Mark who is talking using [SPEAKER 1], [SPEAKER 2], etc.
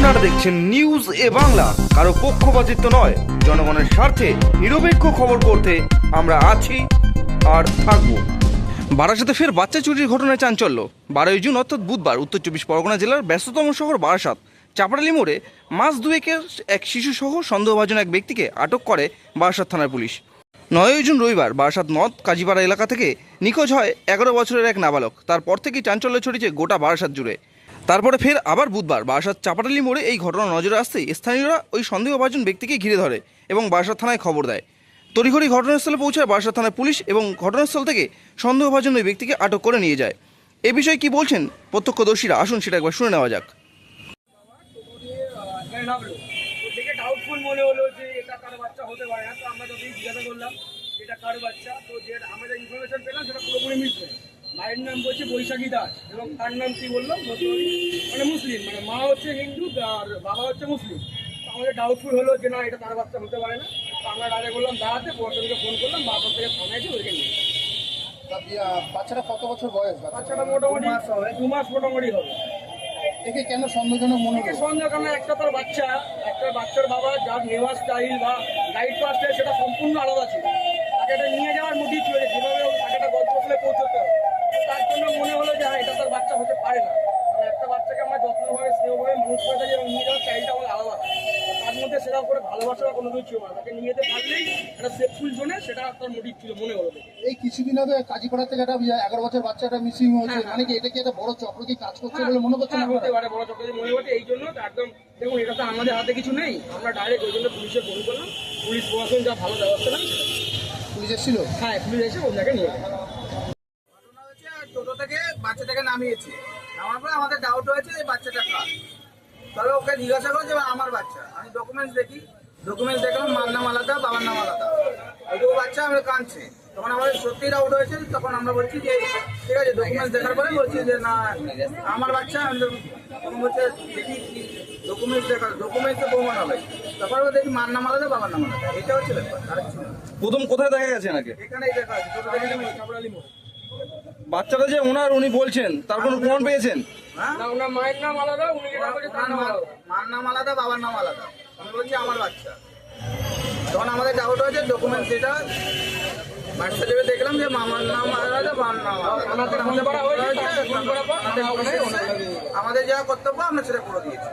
[SPEAKER 1] দেখছেন নিউজ এ বাংলা। কারও পক্ষপাতিত্ব নয়, জনগণের স্বার্থে নিরপেক্ষ খবর করতে আমরা আছি আর থাকব। বারাসাতে ফের বাচ্চা চুরির ঘটনায় চাঞ্চল্য। বারোই জুন, অর্থাৎ বুধবার, উত্তর চব্বিশ পরগনা জেলার ব্যস্ততম শহর বারাসাত, চাপাডালি মোড়ে মাস দুয়েকের এক শিশুসহ সন্দেহভাজন এক ব্যক্তিকে আটক করে বারাসাত থানার পুলিশ। নয়ই জুন রবিবার, বারাসাত নদ, কাজীপাড়া এলাকা থেকে নিখোঁজ হয় এগারো বছরের এক নাবালক। তারপর থেকেই চাঞ্চল্য ছড়িয়েছে গোটা বারাসাত জুড়ে। তারপরে ফের আবার বুধবার বারাসাত চাপাটালি মোড়ে এই ঘটনা নজরে আসতেই স্থানীয়রা ওই সন্দেহভাজন ব্যক্তিকে ঘিরে ধরে এবং বারাসাত থানায় খবর দেয়। তড়িঘড়ি ঘটনাস্থলে পৌঁছায় বারাসাত থানার পুলিশ এবং ঘটনাস্থল থেকে সন্দেহভাজন ওই ব্যক্তিকে আটক করে নিয়ে যায়। এ বিষয়ে কি বলছেন প্রত্যক্ষদর্শীরা? আসুন, সেটা একবার শুনে নেওয়া যাক।
[SPEAKER 2] আমরা জিজ্ঞাসা করলাম, এটা বাচ্চা, তো যে আমরা ইনফরমেশন পেলাম, সেটা পুরোপুরি মায়ের নাম বলছে বৈশাখী দাস এবং তার নাম কি বলল? মানে মুসলিম মানে মা হচ্ছে হিন্দু আর বাবা হচ্ছে মুসলিম। আমাদের ডাউটফুল হলো যে না এটা তার বাচ্চা হতে পারে না। তো আমরা ডাইরেক্ট বললাম দাঁড়াতে। প্রশাসনকে ফোন করলাম বাবার থেকে ফোন আছে ওইখানে নিয়ে।
[SPEAKER 3] বাচ্চাটা কত বছর বয়স বাচ্চা
[SPEAKER 2] বাচ্চাটা মোটামুটি দু মাস মোটামুটি হবে।
[SPEAKER 3] একে কেন সন্দেহজনক মনে
[SPEAKER 2] একে
[SPEAKER 3] হলো
[SPEAKER 2] সন্দেহ কারণ একটা তার বাচ্চা একটা বাচ্চার বাবা যার নেওয়া স্টাইল বা গাইড পাস সেটা সম্পূর্ণ আলাদা ছিল। তাকে এটা নিয়ে যাওয়ার মোটিভ ছিল যেভাবে হোক তাকে একটা গল্প করে পৌঁছতে হবে তার জন্য মনে হলো যে হ্যাঁ এটা তার বাচ্চা হতে পারে না কারণ একটা বাচ্চাকে আমরা যত্নভাবে স্নেহভাবে মানুষ করে থাকি এবং নিয়ে যাওয়ার স্টাইলটা আমাদের আলাদা তার মধ্যে সেটা করে ভালোবাসা বা কোনো কিছু ছিল না। তাকে নিয়ে যেতে পারলেই একটা সেফফুল জোনে সেটা তার মোটিভ ছিল মনে হলো
[SPEAKER 3] এই কিছুদিন আগে কাজীপাড়া থেকে একটা এগারো বছর বাচ্চাটা মিসিং হয়েছে।
[SPEAKER 2] হ্যাঁ, হ্যাঁ।
[SPEAKER 3] মানে কি এটা কি একটা বড় চক্র কি কাজ করছে বলে মনে
[SPEAKER 2] হ্যাঁ,
[SPEAKER 3] আপনারা?
[SPEAKER 2] হতে পারে বড় চক্রের মনে হচ্ছে এই জন্য একদম দেখুন এটা তো আমাদের হাতে কিছু নেই। আমরা ডাইরেক্ট ওই জন্য পুলিশে ফোন করলাম। পুলিশ প্রশাসন যা ভালো ব্যবস্থা নেই
[SPEAKER 3] পুলিশ এসেছিল?
[SPEAKER 2] হ্যাঁ পুলিশ এসে ওই জায়গায় নিয়ে গেছে
[SPEAKER 4] ঘটনা হচ্ছে টোটো থেকে বাচ্চাটাকে নামিয়েছি নামার পরে আমাদের ডাউট হয়েছে এই বাচ্চাটা কার। তবে ওকে জিজ্ঞাসা করছে "এবার আমার বাচ্চা। আমি ডকুমেন্টস দেখি। ডকুমেন্টস দেখলাম মার নাম আলাদা বাবার নাম আলাদা। ওইটুকু বাচ্চা আমরা কাঁদছে। তখন আমাদের সত্যি ডাউট হয়েছে তখন আমরা বলছি যে ঠিক আছে ডকুমেন্টস দেখার পরে বলছি যে না আমার বাচ্চা তখন বলছে দেখি ডকুমেন্টস দেখা ডকুমেন্টসে প্রমাণ হবে। তারপরে দেখি মার নাম আলাদা বাবার নাম আলাদা। এটা হচ্ছে ব্যাপার।
[SPEAKER 1] প্রথম কোথায় দেখা গেছে নাকি?
[SPEAKER 4] এখানেই দেখা
[SPEAKER 2] মোড়
[SPEAKER 1] বাচ্চাটা যে ওনার উনি বলছেন তার কোনো প্রমাণ পেয়েছেন?
[SPEAKER 4] হ্যাঁ?
[SPEAKER 2] না ওনার মায়ের নাম আলাদা উনি যেটা বলছে তার নাম আলাদা
[SPEAKER 4] মার নাম আলাদা বাবার নাম আলাদা। আমি বলছি আমার বাচ্চা। তখন আমাদের ডাউট হয়েছে ডকুমেন্ট যেটা বার্থ সার্টিফিকেট দেখলাম যে মামার নাম আলাদা বাবার নাম আমাদের যা কর্তব্য আমরা সেটা করে দিয়েছি।